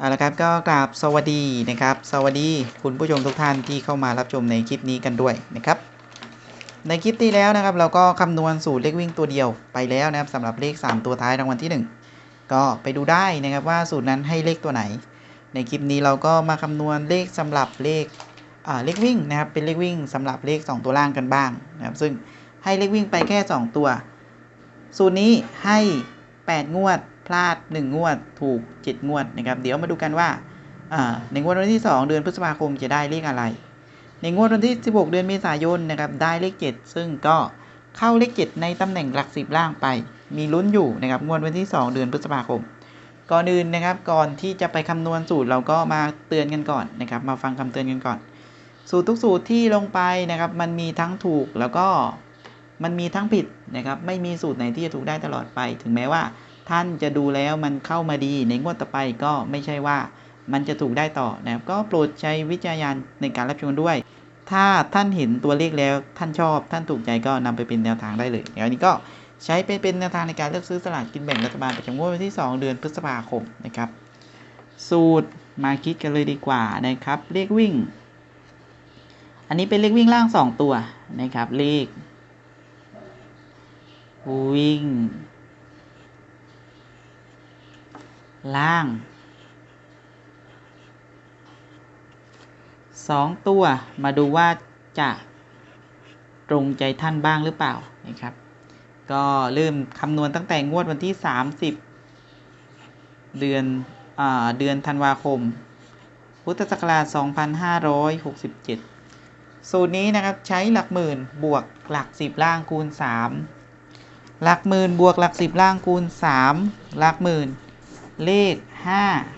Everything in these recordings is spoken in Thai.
เอาละครับก็กราบสวัสดีนะครับ สวัสดีคุณผู้ชมทุกท่านที่เข้ามารับชมในคลิปนี้กันด้วยนะครับ ในคลิปที่แล้วนะครับ เราก็คำนวณสูตรเลขวิ่งตัวเดียวไปแล้วนะครับสำหรับเลข 3 ตัวท้ายรางวัลที่ 1 ก็ไปดูได้นะครับว่าสูตรนั้นให้เลขตัวไหน ในคลิปนี้เราก็มาคำนวณเลขสำหรับเลขอ่าเลขวิ่งนะครับเป็นเลขวิ่งสำหรับเลข 2 ตัวล่างกันบ้างนะครับ ซึ่งให้เลขวิ่งไปแค่ 2 ตัว สูตรนี้ให้ 8 งวด ลาด 1 งวด ถูก 7 งวดนะครับ เดี๋ยวมาดูกันว่าในงวดวันที่ 2 เดือนพฤษภาคมจะได้เลขอะไร ในงวดวันที่ 16 เดือนเมษายนนะครับได้เลข 7 ซึ่งก็เข้าเลข 7 ในตำแหน่งหลัก 10 ล่างไป มีลุ้นอยู่นะครับงวดวันที่ 2 เดือนพฤษภาคม ก่อนอื่นนะครับก่อนที่จะไปคำนวณสูตรเราก็มาเตือนกันก่อนนะครับมาฟังคำเตือนกันก่อน สูตรทุกสูตรที่ลงไปนะครับมันมีทั้งถูกแล้วก็มันมีทั้งผิดนะครับไม่มีสูตรไหนที่จะถูกได้ตลอดไป ถึงแม้ว่า ท่านจะดูแล้วมันเข้ามาดีในงวดต่อไปก็ไม่ใช่ว่ามันจะถูกได้ต่อนะครับก็โปรดใช้วิจารณญาณในการรับชมด้วย ถ้าท่านเห็นตัวเลขแล้วท่านชอบ ท่านถูกใจก็นำไปเป็นแนวทางได้เลยเดี๋ยวนี้ก็ใช้เป็นเป็นแนวทางในการเลือกซื้อสลากกินแบ่งรัฐบาลประจำงวดวันที่ 2 เดือนพฤษภาคมนะครับ สูตรมาคิดกันเลยดีกว่านะครับ เลขวิ่ง อันนี้เป็นเลขวิ่งล่าง 2 ตัวนะครับ เลข วิ่ง ล่างสองตัวมาดูว่าจะตรงใจท่านบ้างหรือเปล่านะครับ ก็เริ่มคำนวณตั้งแต่งวดวันที่ 30 เดือนอเดือนธันวาคม พุทธศักราช 2567 สูตรนี้นะครับใช้หลักหมื่นบวกหลัก 10 ล่างคูณ 3 หลักหมื่นบวกหลัก 10 ล่างคูณ 3 หลักหมื่น เลข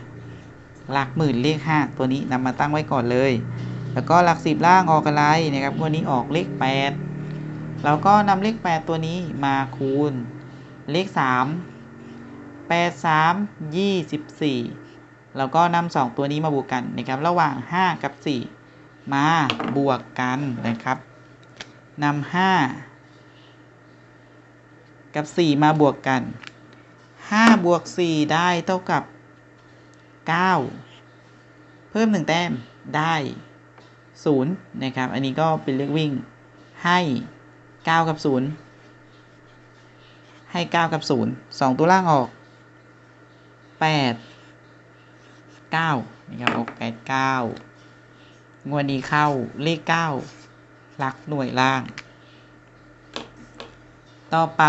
5 หลักหมื่นเลข 5 ตัวนี้นำมาตั้งไว้ก่อนเลย แล้วก็หลัก 10 ล่างออกอะไรนะครับวันนี้ออกเลข 8 เราก็นำเลข 8 ตัวนี้มาคูณเลข 3 8 3 24 แล้วก็นำ2ตัวนี้มาบวกกันนะครับระหว่าง 5 กับ 4 มาบวกกันนะครับนำ5กับ 4 มาบวกกัน 5บวก4ได้เท่ากับ 9 เพิ่ม 1 แต้มได้ 0 นะครับ อันนี้ก็เป็นเลขวิ่งให้ 9 กับ 0 ให้ 9 กับ 0 2 ตัวล่างออก 8 9 นะครับออก8 9งวดนี้เข้าเลข9หลักหน่วยล่าง ต่อไป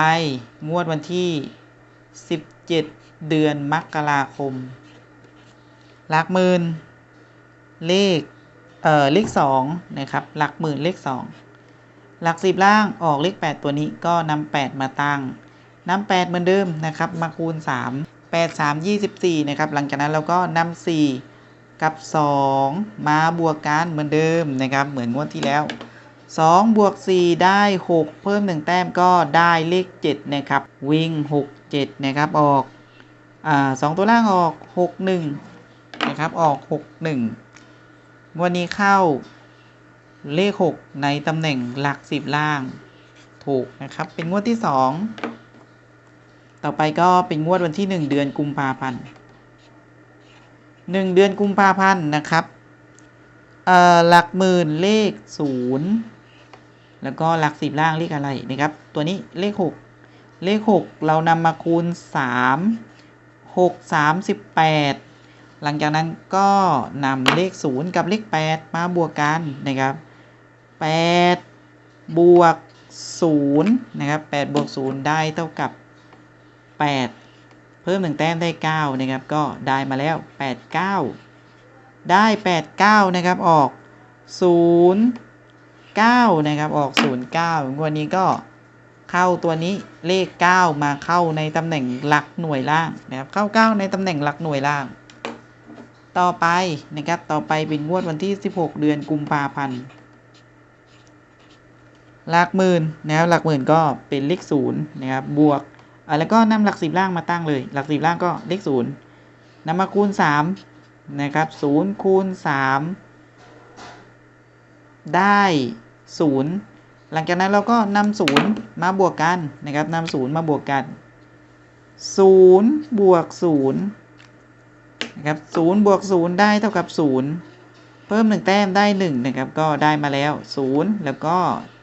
งวดวันที่17 เดือนมกราคม หลักหมื่น เลข เอ่อ เลข2นะครับ หลักหมื่นเลข2หลัก10ล่างออกเลข8ตัวนี้ก็นำ8มาตั้งนำ8เหมือนเดิมนะครับ มาคูณ3 8 3 24นะครับ หลังจากนั้นเราก็นำ4กับ2มาบวกกันเหมือนเดิมนะครับ เหมือนงวดที่แล้ว 2 บวก 4 ได้ 6 เพิ่ม 1 แต้มก็ได้เลข 7 นะครับ วิ่ง 6 7 นะครับ ออกอ่าสองตัวล่างออก 6 1 นะครับ ออก 6 1 วันนี้เข้าเลข 6 ในตำแหน่งหลัก 10 ล่าง ถูกนะครับ เป็นงวดที่ 2 ต่อไปก็เป็นงวดวันที่ 1 เดือนกุมภาพันธ์1เดือนกุมภาพันธ์นะครับหลักหมื่นเลข 0 แล้วก็หลัก10ล่างเลขอะไรนะครับ ตัวนี้เลข 6 เลข 6 เรานำมาคูณ 3 6 38 หลังจากนั้นก็นำเลข 0 กับเลข 8 มาบวกกันนะครับ 8 บวก 0 นะครับ 8 บวก 0 ได้เท่ากับ 8 เพิ่ม1แต้มได้ 9 นะครับ ก็ได้มาแล้ว 8 9 ได้ 8 9 นะครับออก 0 9 นะครับ ออก 0 9วันนี้ก็เข้าตัวนี้เลข 9 มาเข้าในตำแหน่งหลักหน่วยล่างนะครับ เข้า 9 ในตำแหน่งหลักหน่วยล่าง ต่อไปนะครับ ต่อไปเป็นงวดวันที่ 16 เดือนกุมภาพันธ์ หลักหมื่นนะครับหลักหมื่นก็เป็นเลขศูนย์นะครับ บวกแล้วก็นำหลักสิบล่างมาตั้งเลย หลักสิบล่างก็เลขศูนย์นำมาคูณสามนะครับศูนย์คูณสาม ได้ศูนย์หลังจากนั้นเราก็นำศูนย์มาบวกกันนะครับนำศูนย์มาบวกกันศูนย์บวกศูนย์นะครับศูนย์บวกศูนย์ได้เท่ากับศูนย์เพิ่มหนึ่งแต้มได้หนึ่งนะครับก็ได้มาแล้วศูนย์แล้วก็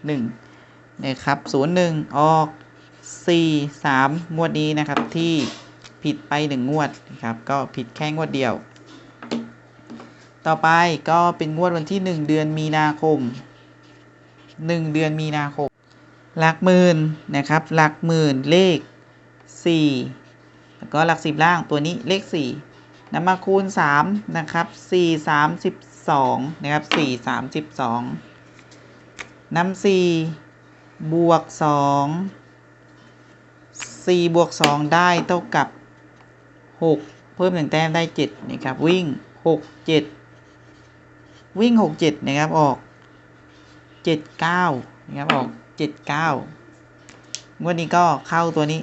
หนึ่งนะครับศูนย์หนึ่งออกสี่สามงวดนี้นะครับที่ผิดไปหนึ่งงวดนะครับก็ผิดแค่งวดเดียว ต่อไปก็เป็นงวดวันที่ 1 เดือนมีนาคม 1 เดือนมีนาคม หลักหมื่นนะครับ หลักหมื่นเลข 4 แล้วก็หลักสิบล่างตัวนี้เลข 4นำมาคูณ 3 นะครับ 4 32 นะครับ 4 32นำ4บวก 2 4บวก 2 ได้เท่ากับ 6 เพิ่มหนึ่งแต้มได้ 7 นะครับ วิ่ง 6 7 วิ่ง6 7นะครับออก7 9นะครับออก7 9งวดนี้ก็เข้าตัวนี้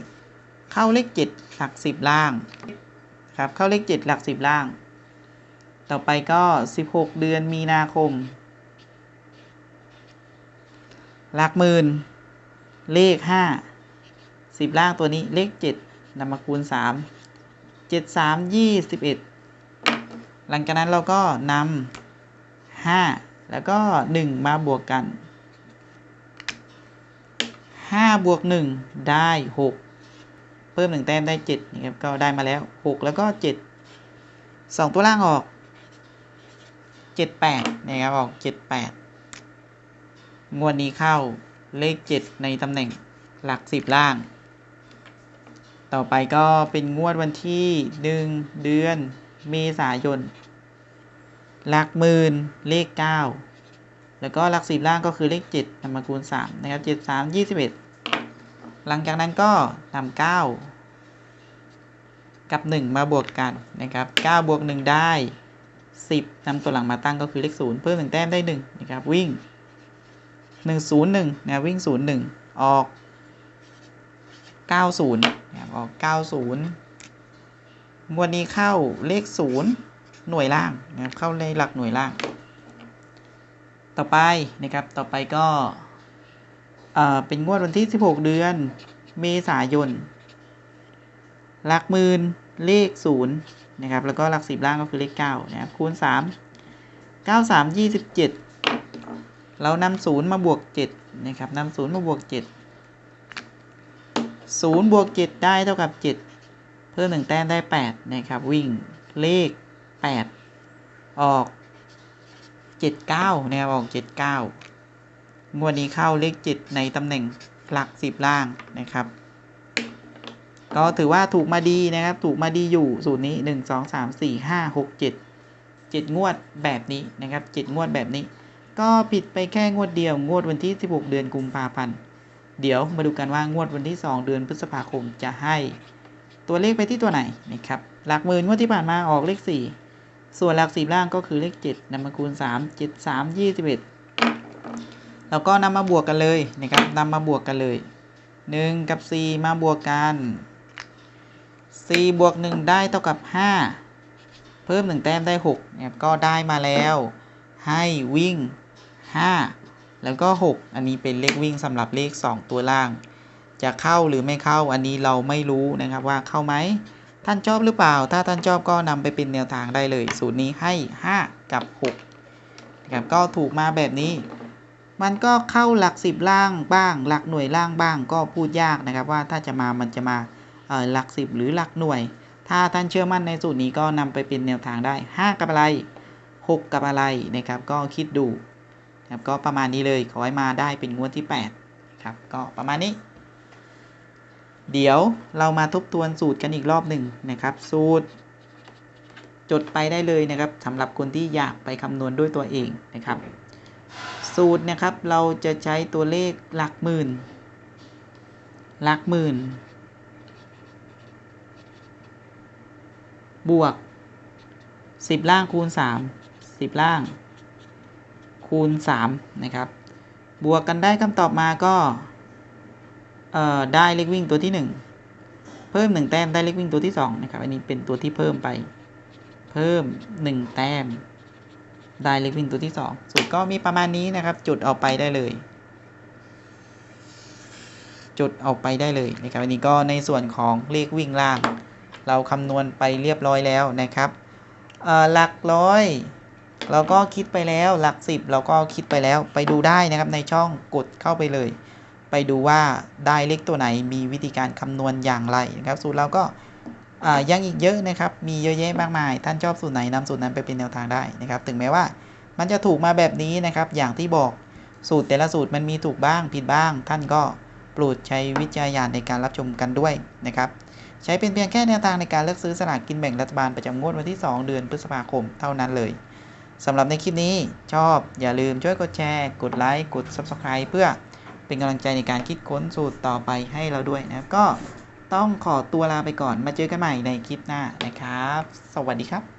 เข้าเลข7หลัก10ล่างครับเข้าเลข7หลัก10ล่าง ต่อไปก็16เดือนมีนาคม หลักหมื่น เลข5 10ล่างตัวนี้เลข7นำมาคูณ3 7 3 21หลังจากนั้นเราก็นำ 5 แล้วก็ 1 มาบวกกัน 5 บวก 1 ได้ 6 เพิ่ม 1 แต้มได้7นะครับก็ได้มาแล้ว 6 แล้วก็ 7 2 ตัวล่างออก 7 8นะครับออก 7 8 งวดนี้เข้าเลข 7 ในตำแหน่งหลัก 10 ล่าง ต่อไปก็เป็นงวดวันที่ 1 เดือนเมษายน หลักหมื่นเลข 9 แล้วก็หลักสิบล่างก็คือเลข7นำมาคูณ3นะครับ7 3 21 หลังจากนั้นก็นำ9กับ 1 มาบวกกันนะครับ9บวก 1 ได้ 10นำตัวหลังมาตั้งก็คือเลข0เพิ่ม1แต้มได้1นะครับวิ่ง 1 0 1นะวิ่ง 0 1 ออก 90นะครับออก 90งวดนี้เข้าเลข 0 หน่วยล่างนะครับเข้าในหลักหน่วยล่าง ต่อไปนะครับต่อไปก็เออเป็นงวดวันที่ 16 เดือน เมษายนหลักหมื่นเลข0นะครับแล้วก็หลักสิบล่างก็คือเลข9นะครับคูณ 3 9 3 27 เรานำ0มาบวก7นะครับนำ0มาบวก 7 0บวก7ได้เท่ากับ 7 เพิ่ม1แต้มได้8นะครับวิ่งเลข 8ออก79นะครับออก79งวดนี้เข้าเลข7ในตำแหน่งหลัก10ล่างนะครับ ก็ถือว่าถูกมาดีนะครับ ถูกมาดีอยู่สูตรนี้1 2 3 4 5 6 7 7งวดแบบนี้นะครับ7งวดแบบนี้ ก็ผิดไปแค่งวดเดียวงวดวันที่ 16 เดือนกุมภาพันธ์เดี๋ยวมาดูกันว่างวดวันที่ 2 เดือนพฤษภาคมจะให้ ตัวเลขไปที่ตัวไหนนะครับ หลักหมื่นงวดที่ผ่านมาออกเลข 4 ส่วนหลักสิบล่างก็คือเลข7นำมาคูณ 3 7 3 21 แล้วก็นำมาบวกกันเลยนะครับนำมาบวกกันเลย 1 กับ 4 มาบวกกัน 4 บวก 1 ได้เท่ากับ 5 เพิ่ม 1 แต้มได้6นะครับก็ได้มาแล้ว ให้วิ่ง 5 แล้วก็ 6 อันนี้เป็นเลขวิ่งสำหรับเลข 2 ตัวล่าง จะเข้าหรือไม่เข้าอันนี้เราไม่รู้นะครับว่าเข้าไหม ท่านชอบหรือเปล่า ถ้าท่านชอบก็นำไปเป็นแนวทางได้เลย สูตรนี้ให้ 5 กับ6นะครับก็ถูกมาแบบนี้ มันก็เข้าหลัก 10 ล่างบ้าง หลักหน่วยล่างบ้างก็พูดยากนะครับว่าถ้าจะมามันจะมาหลัก 10 หรือหลักหน่วย ถ้าท่านเชื่อมั่นในสูตรนี้ก็นำไปเป็นแนวทางได้ 5 กับอะไร 6 กับอะไรนะครับก็คิดดูครับก็ประมาณนี้เลยขอให้มาได้เป็นงวดที่8ครับก็ประมาณนี้ เดี๋ยวเรามาทบทวนสูตรกันอีกรอบหนึ่งนะครับ สูตร จดไปได้เลยนะครับสำหรับคนที่อยากไปคำนวณด้วยตัวเองนะครับ สูตรนะครับเราจะใช้ตัวเลขหลักหมื่น หลักหมื่น บวก 10 ล่างคูณ 3 10 ล่าง คูณ 3 นะครับ บวกกันได้คำตอบมาก็ ได้เลขวิ่งตัวที่ 1 เพิ่ม 1 แต้มได้เลขวิ่งตัวที่2นะครับอันนี้เป็นตัวที่เพิ่มไป เพิ่ม 1 แต้ม ได้เลขวิ่งตัวที่ 2 สูตรก็มีประมาณนี้นะครับ จุดเอาไปได้เลย จุดเอาไปได้เลยนะครับอันนี้ก็ในส่วนของเลขวิ่งล่าง เราคำนวณไปเรียบร้อยแล้วนะครับหลักร้อยเราก็คิดไปแล้วหลักสิบเราก็คิดไปแล้วไปดูได้นะครับในช่องกดเข้าไปเลย ไปดูว่าได้เลขตัวไหนมีวิธีการคำนวณอย่างไรนะครับสูตรเราก็ยังอีกเยอะนะครับ มีเยอะแยะมากมาย ท่านชอบสูตรไหนนำสูตรนั้นไปเป็นแนวทางได้นะครับ ถึงแม้ว่ามันจะถูกมาแบบนี้นะครับ อย่างที่บอกสูตรแต่ละสูตรมันมีถูกบ้างผิดบ้าง ท่านก็โปรดใช้วิจารณญาณในการรับชมกันด้วยนะครับ ใช้เป็นเพียงแค่แนวทางในการเลือกซื้อสลากกินแบ่งรัฐบาลประจำงวดวันที่ 2 เดือนพฤษภาคมเท่านั้นเลยสำหรับในคลิปนี้ชอบอย่าลืมช่วยกดแชร์ กดไลค์ กด Subscribe เพื่อ เป็นกำลังใจในการคิดค้นสูตรต่อไปให้เราด้วยนะครับก็ต้องขอตัวลาไปก่อนมาเจอกันใหม่ในคลิปหน้านะครับ สวัสดีครับ